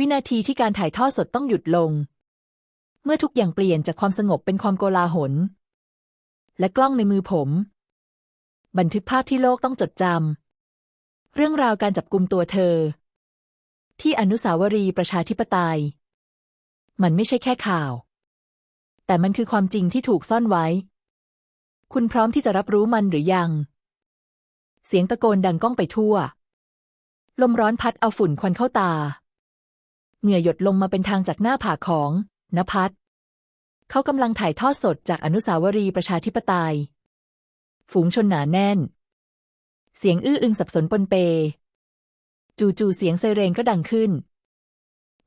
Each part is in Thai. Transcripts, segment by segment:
วินาทีที่การถ่ายทอดสดต้องหยุดลง เมื่อทุกอย่างเปลี่ยนจากความสงบเป็นความโกลาหล และกล้องในมือผม บันทึกภาพที่โลกต้องจดจำเรื่องราวการจับกลุ่มตัวเธอ ที่อนุสาวรีย์ประชาธิปไตย มันไม่ใช่แค่ข่าว แต่มันคือความจริงที่ถูกซ่อนไว้ คุณพร้อมที่จะรับรู้มันหรือยัง เสียงตะโกนดังก้องไปทั่ว ลมร้อนพัดเอาฝุ่นควันเข้าตา เหงื่อหยดลงมาเป็นทางจากหน้าผากของนภัสเขากำลังถ่ายทอดสดจากอนุสาวรีย์ประชาธิปไตย ฝูงชนหนาแน่น เสียงอื้ออึงสับสนปนเป จู่ๆเสียงไซเรนก็ดังขึ้น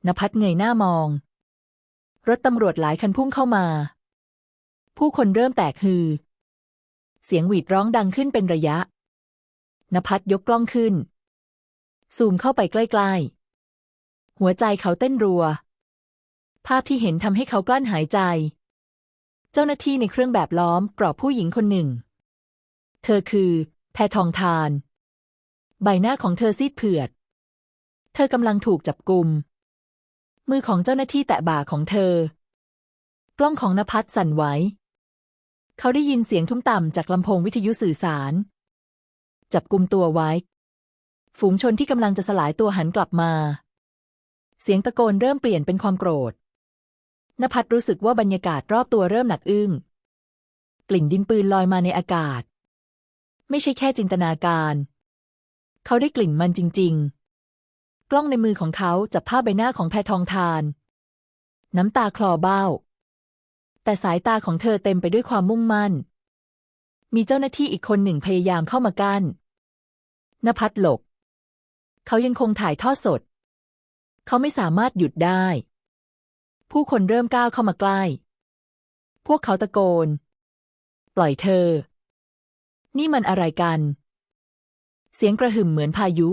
นภัสเงยหน้ามอง รถตำรวจหลายคันพุ่งเข้ามา ผู้คนเริ่มแตกฮือ เสียงหวีดร้องดังขึ้นเป็นระยะนภัสยกกล้องขึ้น ซูมเข้าไปใกล้ ๆ หัวใจเขาเต้นรัว ภาพที่เห็นทำให้เขากลั้นหายใจ เจ้าหน้าที่ในเครื่องแบบล้อมกรอบผู้หญิงคนหนึ่ง เธอคือ แพทองทาน ใบหน้าของเธอซีดเผือด เธอกำลังถูกจับกลุม มือของเจ้าหน้าที่แตะบ่าของเธอ กล้องของนภัสสั่นไหวเขาได้ยินเสียงทุ้มต่ำจากลำโพงวิทยุสื่อสาร จับกลุมตัวไว้ ฝูงชนที่กำลังจะสลายตัวหันกลับมา เสียงตะโกนเริ่มเปลี่ยนเป็นความโกรธนภัสรู้สึกว่าบรรยากาศรอบตัวเริ่มหนักอึ้ง กลิ่นดินปืนลอยมาในอากาศ ไม่ใช่แค่จินตนาการ เขาได้กลิ่นมันจริง ๆ กล้องในมือของเขาจับภาพใบหน้าของแพทองทาน น้ำตาคลอเบ้า แต่สายตาของเธอเต็มไปด้วยความมุ่งมั่น มีเจ้าหน้าที่อีกคนหนึ่งพยายามเข้ามากั้นนภัสหลบ เขายังคงถ่ายทอดสด เขาไม่สามารถหยุดได้ ผู้คนเริ่มก้าวเข้ามาใกล้ พวกเขาตะโกน ปล่อยเธอ นี่มันอะไรกัน เสียงกระหึ่มเหมือนพายุ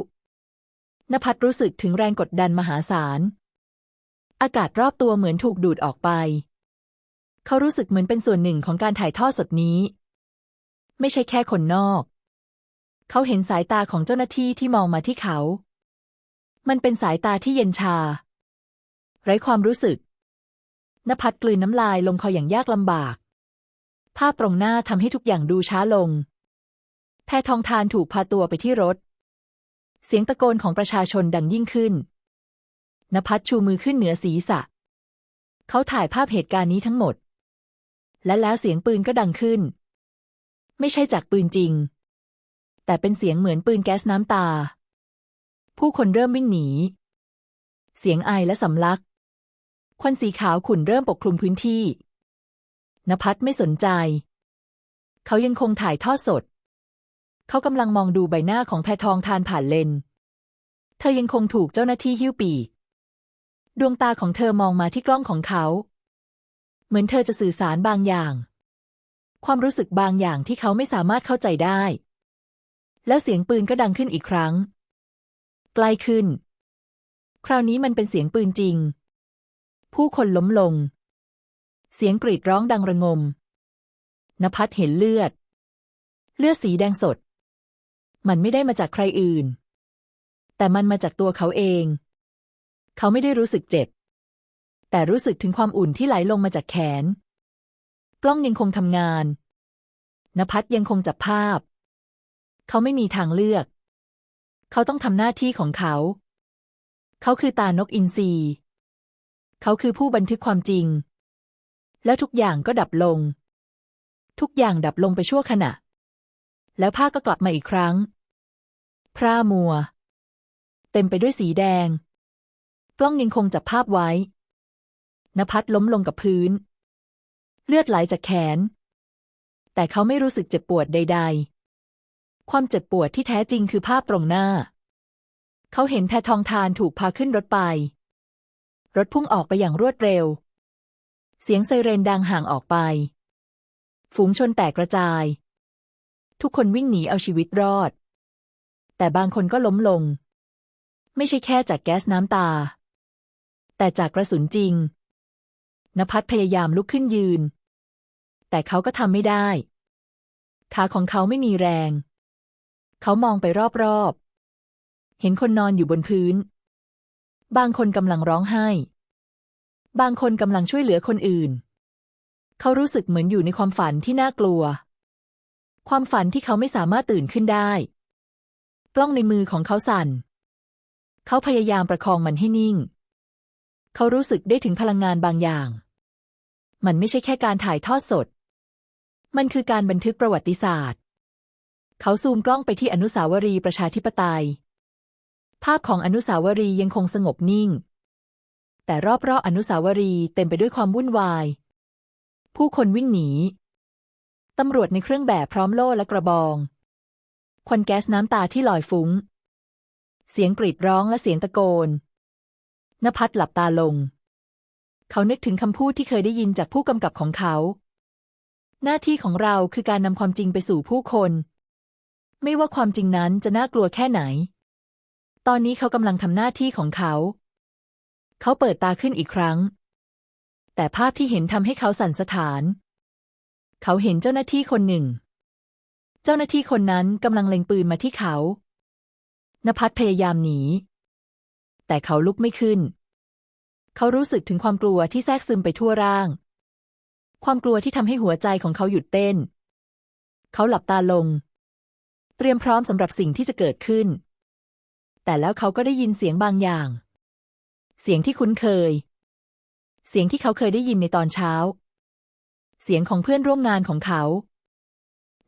นภัสรู้สึกถึงแรงกดดันมหาศาล อากาศรอบตัวเหมือนถูกดูดออกไป เขารู้สึกเหมือนเป็นส่วนหนึ่งของการถ่ายทอดสดนี้ ไม่ใช่แค่คนนอก เขาเห็นสายตาของเจ้าหน้าที่ที่มองมาที่เขา มันเป็นสายตาที่เย็นชา ไร้ความรู้สึกนภัสกลืนน้ำลายลงคออย่างยากลำบาก ภาพตรงหน้าทำให้ทุกอย่างดูช้าลง แพทองทานถูกพาตัวไปที่รถ เสียงตะโกนของประชาชนดังยิ่งขึ้นนภัสชูมือขึ้นเหนือศีรษะ เขาถ่ายภาพเหตุการณ์นี้ทั้งหมด และแล้วเสียงปืนก็ดังขึ้น ไม่ใช่จากปืนจริง แต่เป็นเสียงเหมือนปืนแก๊สน้ำตา ผู้คนเริ่มวิ่งหนี เสียงไอและสำลัก ควันสีขาวขุ่นเริ่มปกคลุมพื้นที่ นภัสไม่สนใจ เขายังคงถ่ายทอดสด เขากำลังมองดูใบหน้าของแพทองทานผ่านเลน เธอยังคงถูกเจ้าหน้าที่หิ้วปีก ดวงตาของเธอมองมาที่กล้องของเขา เหมือนเธอจะสื่อสารบางอย่าง ความรู้สึกบางอย่างที่เขาไม่สามารถเข้าใจได้ แล้วเสียงปืนก็ดังขึ้นอีกครั้ง ใกล้ขึ้น คราวนี้มันเป็นเสียงปืนจริง ผู้คนล้มลง เสียงกรีดร้องดังระงมนภัสเห็นเลือด เลือดสีแดงสด มันไม่ได้มาจากใครอื่น แต่มันมาจากตัวเขาเอง เขาไม่ได้รู้สึกเจ็บ แต่รู้สึกถึงความอุ่นที่ไหลลงมาจากแขน กล้องยังคงทำงานนภัสยังคงจับภาพ เขาไม่มีทางเลือก เขาต้องทำหน้าที่ของเขา เขาคือตานกอินทรีเขาคือผู้บันทึกความจริง แล้วทุกอย่างก็ดับลง ทุกอย่างดับลงไปชั่วขณะ แล้วภาพก็กลับมาอีกครั้ง พร่ามัว เต็มไปด้วยสีแดง กล้องยังคงจับภาพไว้นภัสล้มลงกับพื้น เลือดไหลจากแขน แต่เขาไม่รู้สึกเจ็บปวดใด ๆ ความเจ็บปวดที่แท้จริงคือภาพตรงหน้า เขาเห็นแพทองทานถูกพาขึ้นรถไป รถพุ่งออกไปอย่างรวดเร็ว เสียงไซเรนดังห่างออกไป ฝูงชนแตกกระจาย ทุกคนวิ่งหนีเอาชีวิตรอด แต่บางคนก็ล้มลง ไม่ใช่แค่จากแก๊สน้ำตา แต่จากกระสุนจริงนภัสพยายามลุกขึ้นยืน แต่เขาก็ทำไม่ได้ขาของเขาไม่มีแรง เขามองไปรอบๆ เห็นคนนอนอยู่บนพื้น บางคนกำลังร้องไห้ บางคนกำลังช่วยเหลือคนอื่น เขารู้สึกเหมือนอยู่ในความฝันที่น่ากลัว ความฝันที่เขาไม่สามารถตื่นขึ้นได้ กล้องในมือของเขาสั่น เขาพยายามประคองมันให้นิ่ง เขารู้สึกได้ถึงพลังงานบางอย่าง มันไม่ใช่แค่การถ่ายทอดสด มันคือการบันทึกประวัติศาสตร์ เขาซูมกล้องไปที่อนุสาวรีย์ประชาธิปไตย ภาพของอนุสาวรีย์ยังคงสงบนิ่ง แต่รอบๆอนุสาวรีย์เต็มไปด้วยความวุ่นวาย ผู้คนวิ่งหนีตำรวจในเครื่องแบบพร้อมโล่และกระบอง ควันแก๊สน้ำตาที่ลอยฟุ้ง เสียงกรีดร้องและเสียงตะโกนนภัสหลับตาลง เขานึกถึงคำพูดที่เคยได้ยินจากผู้กำกับของเขา หน้าที่ของเราคือการนำความจริงไปสู่ผู้คน ไม่ว่าความจริงนั้นจะน่ากลัวแค่ไหน ตอนนี้เขากำลังทำหน้าที่ของเขา เขาเปิดตาขึ้นอีกครั้ง แต่ภาพที่เห็นทำให้เขาสั่นสะท้าน เขาเห็นเจ้าหน้าที่คนหนึ่ง เจ้าหน้าที่คนนั้นกำลังเล็งปืนมาที่เขานภัสพยายามหนี แต่เขาลุกไม่ขึ้น เขารู้สึกถึงความกลัวที่แทรกซึมไปทั่วร่าง ความกลัวที่ทำให้หัวใจของเขาหยุดเต้น เขาหลับตาลง เตรียมพร้อมสำหรับสิ่งที่จะเกิดขึ้น แต่แล้วเขาก็ได้ยินเสียงบางอย่าง เสียงที่คุ้นเคย เสียงที่เขาเคยได้ยินในตอนเช้า เสียงของเพื่อนร่วมงานของเขา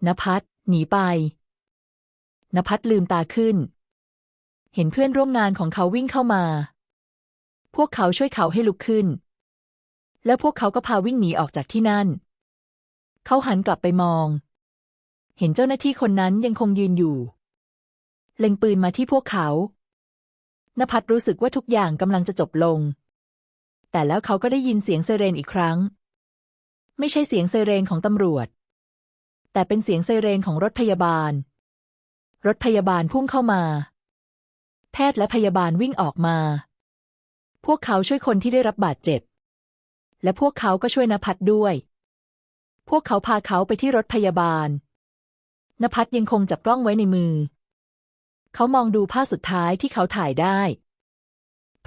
นภัสหนีไปนภัสลืมตาขึ้น เห็นเพื่อนร่วมงานของเขาวิ่งเข้ามา พวกเขาช่วยเขาให้ลุกขึ้น แล้วพวกเขาก็พาวิ่งหนีออกจากที่นั่น เขาหันกลับไปมอง เห็นเจ้าหน้าที่คนนั้นยังคงยืนอยู่ เล็งปืนมาที่พวกเขานภัสรู้สึกว่าทุกอย่างกำลังจะจบลง แต่แล้วเขาก็ได้ยินเสียงไซเรนอีกครั้ง ไม่ใช่เสียงไซเรนของตำรวจ แต่เป็นเสียงไซเรนของรถพยาบาล รถพยาบาลพุ่งเข้ามา แพทย์และพยาบาลวิ่งออกมา พวกเขาช่วยคนที่ได้รับบาดเจ็บ และพวกเขาก็ช่วยนภัสด้วย พวกเขาพาเขาไปที่รถพยาบาล นภัสยังคงจับกล้องไว้ในมือ เขามองดูภาพสุดท้ายที่เขาถ่ายได้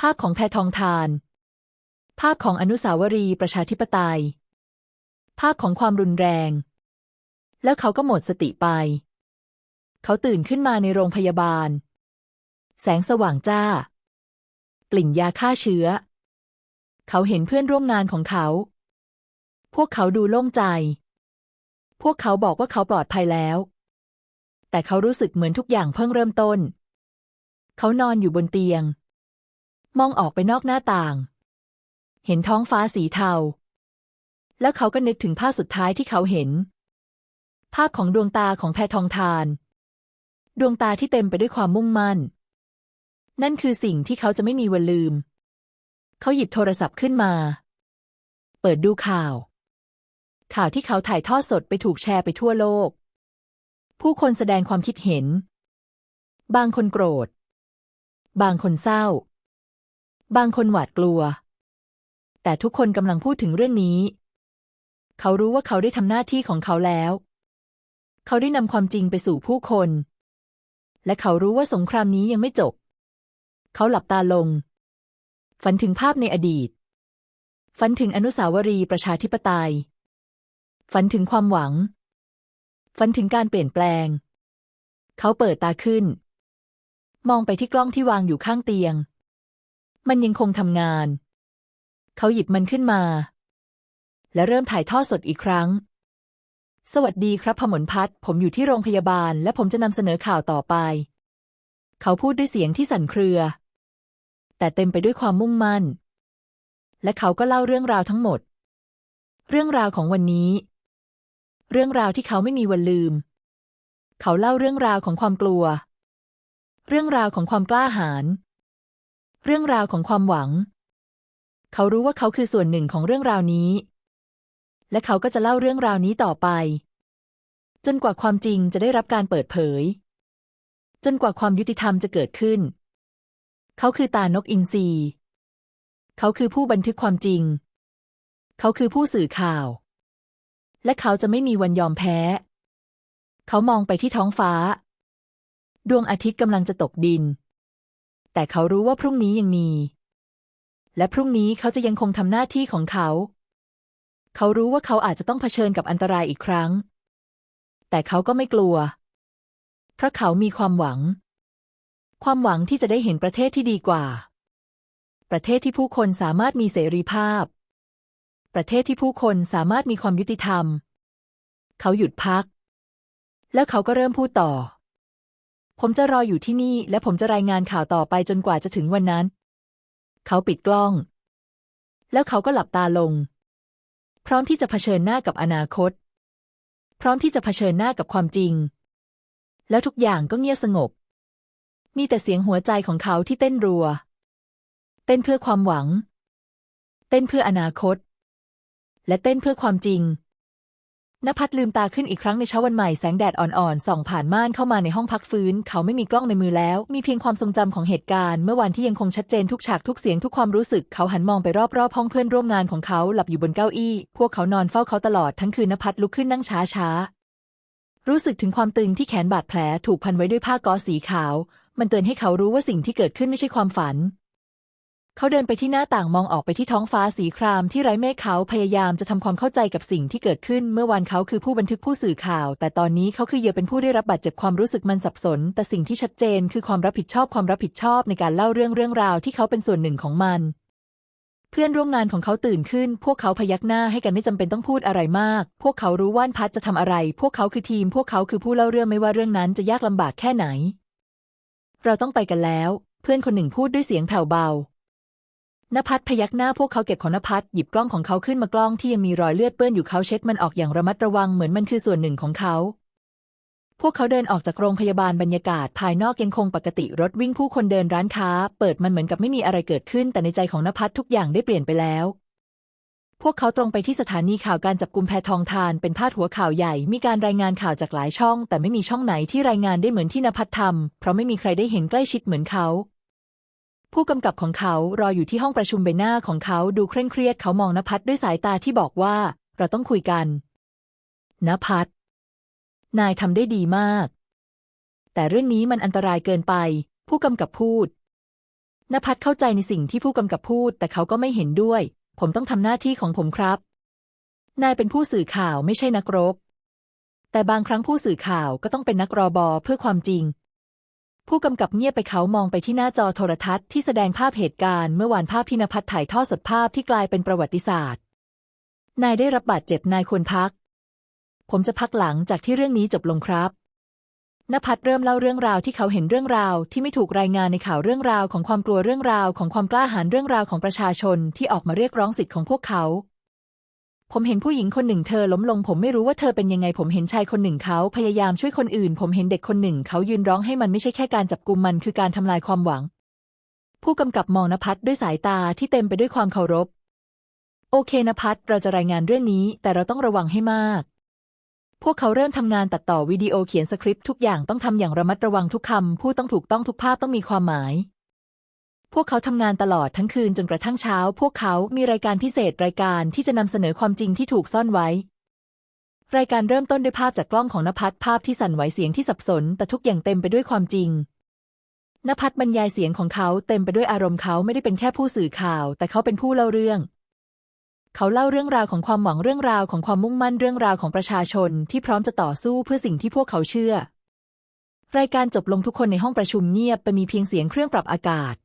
ภาพของแพทองทาน ภาพของอนุสาวรีย์ประชาธิปไตย ภาพของความรุนแรง แล้วเขาก็หมดสติไป เขาตื่นขึ้นมาในโรงพยาบาล แสงสว่างจ้า กลิ่นยาฆ่าเชื้อ เขาเห็นเพื่อนร่วมงานของเขา พวกเขาดูโล่งใจพวกเขาบอกว่าเขาปลอดภัยแล้ว แต่เขารู้สึกเหมือนทุกอย่างเพิ่งเริ่มต้น เขานอนอยู่บนเตียง มองออกไปนอกหน้าต่าง เห็นท้องฟ้าสีเทา แล้วเขาก็นึกถึงภาพสุดท้ายที่เขาเห็น ภาพของดวงตาของแพทองทาน ดวงตาที่เต็มไปด้วยความมุ่งมั่น นั่นคือสิ่งที่เขาจะไม่มีวันลืม เขาหยิบโทรศัพท์ขึ้นมา เปิดดูข่าว ข่าวที่เขาถ่ายทอดสดไปถูกแชร์ไปทั่วโลก ผู้คนแสดงความคิดเห็น บางคนโกรธ บางคนเศร้า บางคนหวาดกลัว แต่ทุกคนกำลังพูดถึงเรื่องนี้ เขารู้ว่าเขาได้ทำหน้าที่ของเขาแล้ว เขาได้นำความจริงไปสู่ผู้คน และเขารู้ว่าสงครามนี้ยังไม่จบ เขาหลับตาลง ฝันถึงภาพในอดีต ฝันถึงอนุสาวรีย์ประชาธิปไตย ฝันถึงความหวัง ฝันถึงการเปลี่ยนแปลง เขาเปิดตาขึ้น มองไปที่กล้องที่วางอยู่ข้างเตียง มันยังคงทำงาน เขาหยิบมันขึ้นมา และเริ่มถ่ายทอดสดอีกครั้ง สวัสดีครับพมลพัฒน์ผมอยู่ที่โรงพยาบาล และผมจะนำเสนอข่าวต่อไป เขาพูดด้วยเสียงที่สั่นเครือ แต่เต็มไปด้วยความมุ่งมั่น และเขาก็เล่าเรื่องราวทั้งหมด เรื่องราวของวันนี้ เรื่องราวที่เขาไม่มีวันลืม เขาเล่าเรื่องราวของความกลัว เรื่องราวของความกล้าหาญ เรื่องราวของความหวัง เขารู้ว่าเขาคือส่วนหนึ่งของเรื่องราวนี้ และเขาก็จะเล่าเรื่องราวนี้ต่อไป จนกว่าความจริงจะได้รับการเปิดเผย จนกว่าความยุติธรรมจะเกิดขึ้น เขาคือตานกอินทรีเขาคือผู้บันทึกความจริง เขาคือผู้สื่อข่าว และเขาจะไม่มีวันยอมแพ้ เขามองไปที่ท้องฟ้า ดวงอาทิตย์กำลังจะตกดิน แต่เขารู้ว่าพรุ่งนี้ยังมี และพรุ่งนี้เขาจะยังคงทำหน้าที่ของเขา เขารู้ว่าเขาอาจจะต้องเผชิญกับอันตรายอีกครั้ง แต่เขาก็ไม่กลัว เพราะเขามีความหวัง ความหวังที่จะได้เห็นประเทศที่ดีกว่า ประเทศที่ผู้คนสามารถมีเสรีภาพ ประเทศที่ผู้คนสามารถมีความยุติธรรม เขาหยุดพัก แล้วเขาก็เริ่มพูดต่อ ผมจะรออยู่ที่นี่ และผมจะรายงานข่าวต่อไปจนกว่าจะถึงวันนั้น เขาปิดกล้อง แล้วเขาก็หลับตาลง พร้อมที่จะเผชิญหน้ากับอนาคต พร้อมที่จะเผชิญหน้ากับความจริง แล้วทุกอย่างก็เงียบสงบ มีแต่เสียงหัวใจของเขาที่เต้นรัว เต้นเพื่อความหวัง เต้นเพื่ออนาคต และเต้นเพื่อความจริงนภัสลืมตาขึ้นอีกครั้งในเช้าวันใหม่แสงแดดอ่อนๆส่องผ่านม่านเข้ามาในห้องพักฟื้น เขาไม่มีกล้องในมือแล้ว มีเพียงความทรงจำของเหตุการณ์เมื่อวันที่ยังคงชัดเจนทุกฉากทุกเสียงทุกความรู้สึกเขาหันมองไปรอบๆห้องเพื่อนร่วมงานของเขาหลับอยู่บนเก้าอี้ พวกเขานอนเฝ้าเขาตลอดทั้งคืนนภัสลุกขึ้นนั่งช้าๆรู้สึกถึงความตึงที่แขนบาดแผลถูกพันไว้ด้วยผ้าก๊อซสีขาว มันเตือนให้เขารู้ว่าสิ่งที่เกิดขึ้นไม่ใช่ความฝัน เขาเดินไปที่หน้าต่างมองออกไปที่ท้องฟ้าสีครามที่ไร้เมฆเขาพยายามจะทำความเข้าใจกับสิ่งที่เกิดขึ้น เมื่อวานเขาคือผู้บันทึกผู้สื่อข่าว แต่ตอนนี้เขาคือเหยื่อเป็นผู้ได้รับบาดเจ็บความรู้สึกมันสับสน แต่สิ่งที่ชัดเจนคือความรับผิดชอบความรับผิดชอบในการเล่าเรื่องเรื่องราวที่เขาเป็นส่วนหนึ่งของมัน เพื่อนร่วมงานของเขาตื่นขึ้น พวกเขาพยักหน้าให้กันไม่จำเป็นต้องพูดอะไรมาก พวกเขารู้ว่านพัดจะทำอะไร พวกเขาคือทีม พวกเขาคือผู้เล่าเรื่องไม่ว่าเรื่องนั้นจะยากลำบากแค่ไหน เราต้องไปกันแล้ว เพื่อนคนหนึ่งพูดด้วยเสียงแผ่วเบา นภัสพยักหน้าพวกเขาเก็บของนภัสหยิบกล้องของเขาขึ้นมากล้องที่ยังมีรอยเลือดเปื้อนอยู่เขาเช็ดมันออกอย่างระมัดระวังเหมือนมันคือส่วนหนึ่งของเขา พวกเขาเดินออกจากโรงพยาบาลบรรยากาศภายนอกยังคงปกติรถวิ่งผู้คนเดินร้านค้า เปิดมันเหมือนกับไม่มีอะไรเกิดขึ้น แต่ในใจของนภัสทุกอย่างได้เปลี่ยนไปแล้ว พวกเขาตรงไปที่สถานีข่าวการจับกลุมแพทองทานเป็นพาดหัวข่าวใหญ่ มีการรายงานข่าวจากหลายช่อง แต่ไม่มีช่องไหนที่รายงานได้เหมือนที่นภัสทำเพราะไม่มีใครได้เห็นใกล้ชิดเหมือนเขา ผู้กำกับของเขารออยู่ที่ห้องประชุมใบหน้าของเขาดูเคร่งเครียดเขามองนภัสด้วยสายตาที่บอกว่า เราต้องคุยกันนภัสนายทำได้ดีมาก แต่เรื่องนี้มันอันตรายเกินไป ผู้กำกับพูดนภัสเข้าใจในสิ่งที่ผู้กำกับพูด แต่เขาก็ไม่เห็นด้วย ผมต้องทำหน้าที่ของผมครับ นายเป็นผู้สื่อข่าวไม่ใช่นักรบ แต่บางครั้งผู้สื่อข่าวก็ต้องเป็นนักรอบอเพื่อความจริง ผู้กำกับเงียบไปเขามองไปที่หน้าจอโทรทัศน์ที่แสดงภาพเหตุการณ์เมื่อวานภาพที่นภัสถ่ายทอดสดภาพที่กลายเป็นประวัติศาสตร์ นายได้รับบาดเจ็บนายควรพัก ผมจะพักหลังจากที่เรื่องนี้จบลงครับนภัสเริ่มเล่าเรื่องราวที่เขาเห็นเรื่องราวที่ไม่ถูกรายงานในข่าวเรื่องราวของความกลัวเรื่องราวของความกล้าหาญเรื่องราวของประชาชนที่ออกมาเรียกร้องสิทธิ์ของพวกเขา ผมเห็นผู้หญิงคนหนึ่งเธอล้มลง ผมไม่รู้ว่าเธอเป็นยังไง ผมเห็นชายคนหนึ่งเขาพยายามช่วยคนอื่น ผมเห็นเด็กคนหนึ่งเขายืนร้องให้มันไม่ใช่แค่การจับกุมมันคือการทำลายความหวัง ผู้กำกับมองนภัสด้วยสายตาที่เต็มไปด้วยความเคารพ โอเคนภัสเราจะรายงานเรื่องนี้ แต่เราต้องระวังให้มาก พวกเขาเริ่มทำงานตัดต่อวิดีโอเขียนสคริปต์ทุกอย่างต้องทำอย่างระมัดระวังทุกคำพูดต้องถูกต้องทุกภาพต้องมีความหมาย พวกเขาทำงานตลอดทั้งคืนจนกระทั่งเช้า พวกเขามีรายการพิเศษรายการที่จะนำเสนอความจริงที่ถูกซ่อนไว้ รายการเริ่มต้นด้วยภาพจากกล้องของนภัสภาพที่สั่นไหวเสียงที่สับสน แต่ทุกอย่างเต็มไปด้วยความจริงนภัสบรรยายเสียงของเขาเต็มไปด้วยอารมณ์เขาไม่ได้เป็นแค่ผู้สื่อข่าว แต่เขาเป็นผู้เล่าเรื่อง เขาเล่าเรื่องราวของความหวังเรื่องราวของความมุ่งมั่นเรื่องราวของประชาชนที่พร้อมจะต่อสู้เพื่อสิ่งที่พวกเขาเชื่อ รายการจบลงทุกคนในห้องประชุมเงียบไปมีเพียงเสียงเครื่องปรับอากาศ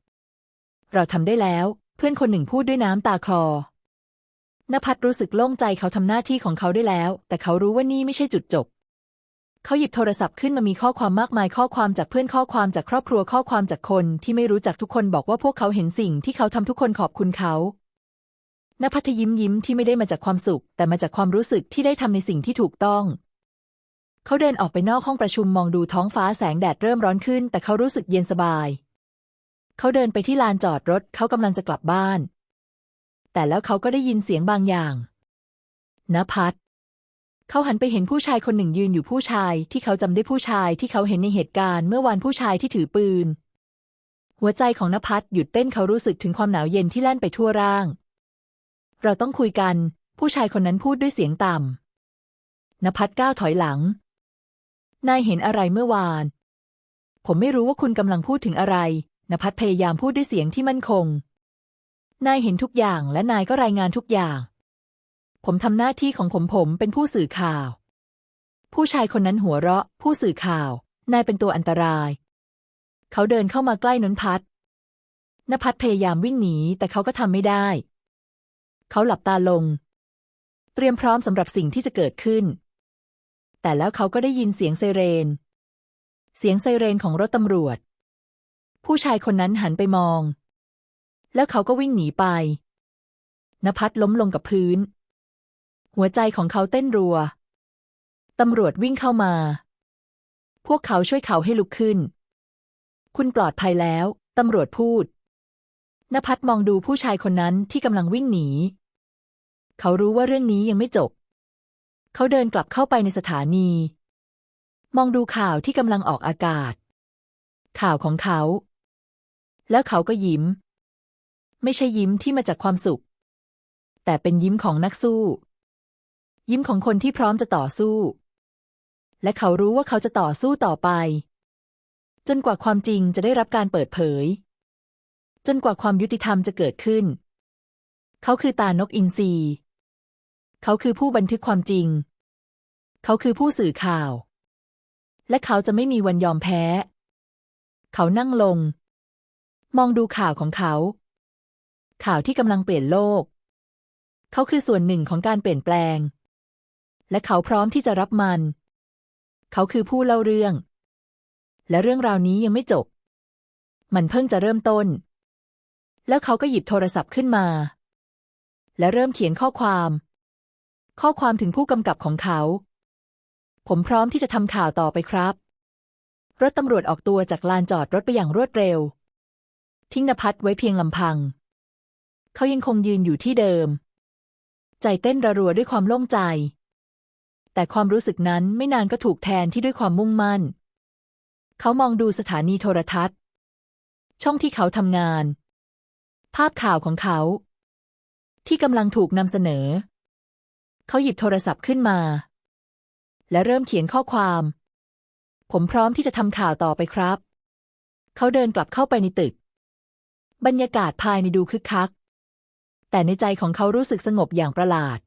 เราทำได้แล้ว เพื่อนคนหนึ่งพูดด้วยน้ำตาคลอนภัสรู้สึกโล่งใจเขาทำหน้าที่ของเขาได้แล้ว แต่เขารู้ว่านี่ไม่ใช่จุดจบ เขาหยิบโทรศัพท์ขึ้นมามีข้อความมากมายข้อความจากเพื่อนข้อความจากครอบครัวข้อความจากคนที่ไม่รู้จักทุกคนบอกว่าพวกเขาเห็นสิ่งที่เขาทำทุกคนขอบคุณเขานภัทยิ้มยิ้มที่ไม่ได้มาจากความสุข แต่มาจากความรู้สึกที่ได้ทำในสิ่งที่ถูกต้อง เขาเดินออกไปนอกห้องประชุมมองดูท้องฟ้าแสงแดดเริ่มร้อนขึ้น แต่เขารู้สึกเย็นสบาย เขาเดินไปที่ลานจอดรถเขากำลังจะกลับบ้าน แต่แล้วเขาก็ได้ยินเสียงบางอย่างนภัสเขาหันไปเห็นผู้ชายคนหนึ่งยืนอยู่ผู้ชายที่เขาจำได้ผู้ชายที่เขาเห็นในเหตุการณ์เมื่อวานผู้ชายที่ถือปืน หัวใจของนภัสหยุดเต้นเขารู้สึกถึงความหนาวเย็นที่แล่นไปทั่วร่าง เราต้องคุยกัน ผู้ชายคนนั้นพูดด้วยเสียงต่ำนภัสก้าวถอยหลัง นายเห็นอะไรเมื่อวาน ผมไม่รู้ว่าคุณกำลังพูดถึงอะไร นภัสพยายามพูดด้วยเสียงที่มั่นคง นายเห็นทุกอย่างและนายก็รายงานทุกอย่าง ผมทำหน้าที่ของผมผมเป็นผู้สื่อข่าว ผู้ชายคนนั้นหัวเราะ ผู้สื่อข่าว นายเป็นตัวอันตราย เขาเดินเข้ามาใกล้นนพัฒนพัฒพยายามวิ่งหนีแต่เขาก็ทำไม่ได้ เขาหลับตาลง เตรียมพร้อมสำหรับสิ่งที่จะเกิดขึ้น แต่แล้วเขาก็ได้ยินเสียงไซเรน เสียงไซเรนของรถตำรวจ ผู้ชายคนนั้นหันไปมอง แล้วเขาก็วิ่งหนีไปนภัสล้มลงกับพื้น หัวใจของเขาเต้นรัว ตำรวจวิ่งเข้ามา พวกเขาช่วยเขาให้ลุกขึ้น คุณปลอดภัยแล้ว ตำรวจพูดนภัสมองดูผู้ชายคนนั้นที่กำลังวิ่งหนี เขารู้ว่าเรื่องนี้ยังไม่จบ เขาเดินกลับเข้าไปในสถานี มองดูข่าวที่กำลังออกอากาศ ข่าวของเขา แล้วเขาก็ยิ้ม ไม่ใช่ยิ้มที่มาจากความสุข แต่เป็นยิ้มของนักสู้ ยิ้มของคนที่พร้อมจะต่อสู้ และเขารู้ว่าเขาจะต่อสู้ต่อไป จนกว่าความจริงจะได้รับการเปิดเผย จนกว่าความยุติธรรมจะเกิดขึ้น เขาคือตานกอินทรีเขาคือผู้บันทึกความจริง เขาคือผู้สื่อข่าว และเขาจะไม่มีวันยอมแพ้ เขานั่งลง มองดูข่าวของเขา ข่าวที่กำลังเปลี่ยนโลก เขาคือส่วนหนึ่งของการเปลี่ยนแปลง และเขาพร้อมที่จะรับมัน เขาคือผู้เล่าเรื่อง และเรื่องราวนี้ยังไม่จบ มันเพิ่งจะเริ่มต้น แล้วเขาก็หยิบโทรศัพท์ขึ้นมา และเริ่มเขียนข้อความ ข้อความถึงผู้กำกับของเขา ผมพร้อมที่จะทำข่าวต่อไปครับ รถตำรวจออกตัวจากลานจอดรถไปอย่างรวดเร็ว ทิ้งนภัสไว้เพียงลำพัง เขายังคงยืนอยู่ที่เดิม ใจเต้นระรัวด้วยความโล่งใจ แต่ความรู้สึกนั้นไม่นานก็ถูกแทนที่ด้วยความมุ่งมั่น เขามองดูสถานีโทรทัศน์ ช่องที่เขาทำงาน ภาพข่าวของเขา ที่กำลังถูกนำเสนอ เขาหยิบโทรศัพท์ขึ้นมา และเริ่มเขียนข้อความ ผมพร้อมที่จะทำข่าวต่อไปครับ เขาเดินกลับเข้าไปในตึก บรรยากาศภายในดูคึกคัก แต่ในใจของเขารู้สึกสงบอย่างประหลาด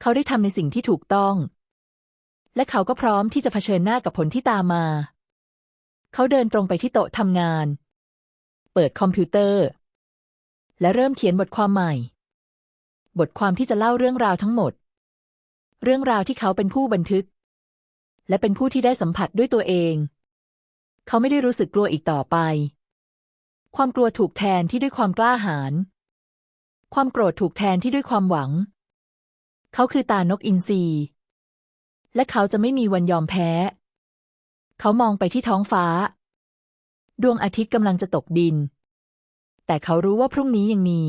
เขาได้ทำในสิ่งที่ถูกต้อง และเขาก็พร้อมที่จะเผชิญหน้ากับผลที่ตามมา เขาเดินตรงไปที่โต๊ะทำงาน เปิดคอมพิวเตอร์ และเริ่มเขียนบทความใหม่ บทความที่จะเล่าเรื่องราวทั้งหมด เรื่องราวที่เขาเป็นผู้บันทึก และเป็นผู้ที่ได้สัมผัสด้วยตัวเอง เขาไม่ได้รู้สึกกลัวอีกต่อไป ความกลัวถูกแทนที่ด้วยความกล้าหาญ ความโกรธถูกแทนที่ด้วยความหวัง เขาคือตานกอินทรีและเขาจะไม่มีวันยอมแพ้ เขามองไปที่ท้องฟ้า ดวงอาทิตย์กำลังจะตกดิน แต่เขารู้ว่าพรุ่งนี้ยังมี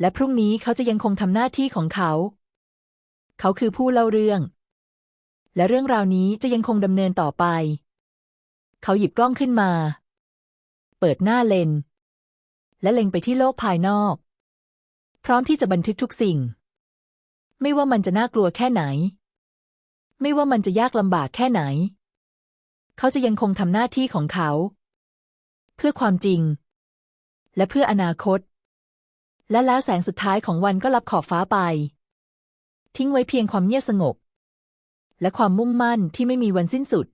และพรุ่งนี้เขาจะยังคงทำหน้าที่ของเขา เขาคือผู้เล่าเรื่อง และเรื่องราวนี้จะยังคงดำเนินต่อไป เขาหยิบกล้องขึ้นมา เปิดหน้าเลน และเล็งไปที่โลกภายนอก พร้อมที่จะบันทึกทุกสิ่ง ไม่ว่ามันจะน่ากลัวแค่ไหน ไม่ว่ามันจะยากลำบากแค่ไหน เขาจะยังคงทำหน้าที่ของเขา เพื่อความจริง และเพื่ออนาคต และแล้วแสงสุดท้ายของวันก็ลับขอบฟ้าไป ทิ้งไว้เพียงความเงียบสงบ และความมุ่งมั่นที่ไม่มีวันสิ้นสุด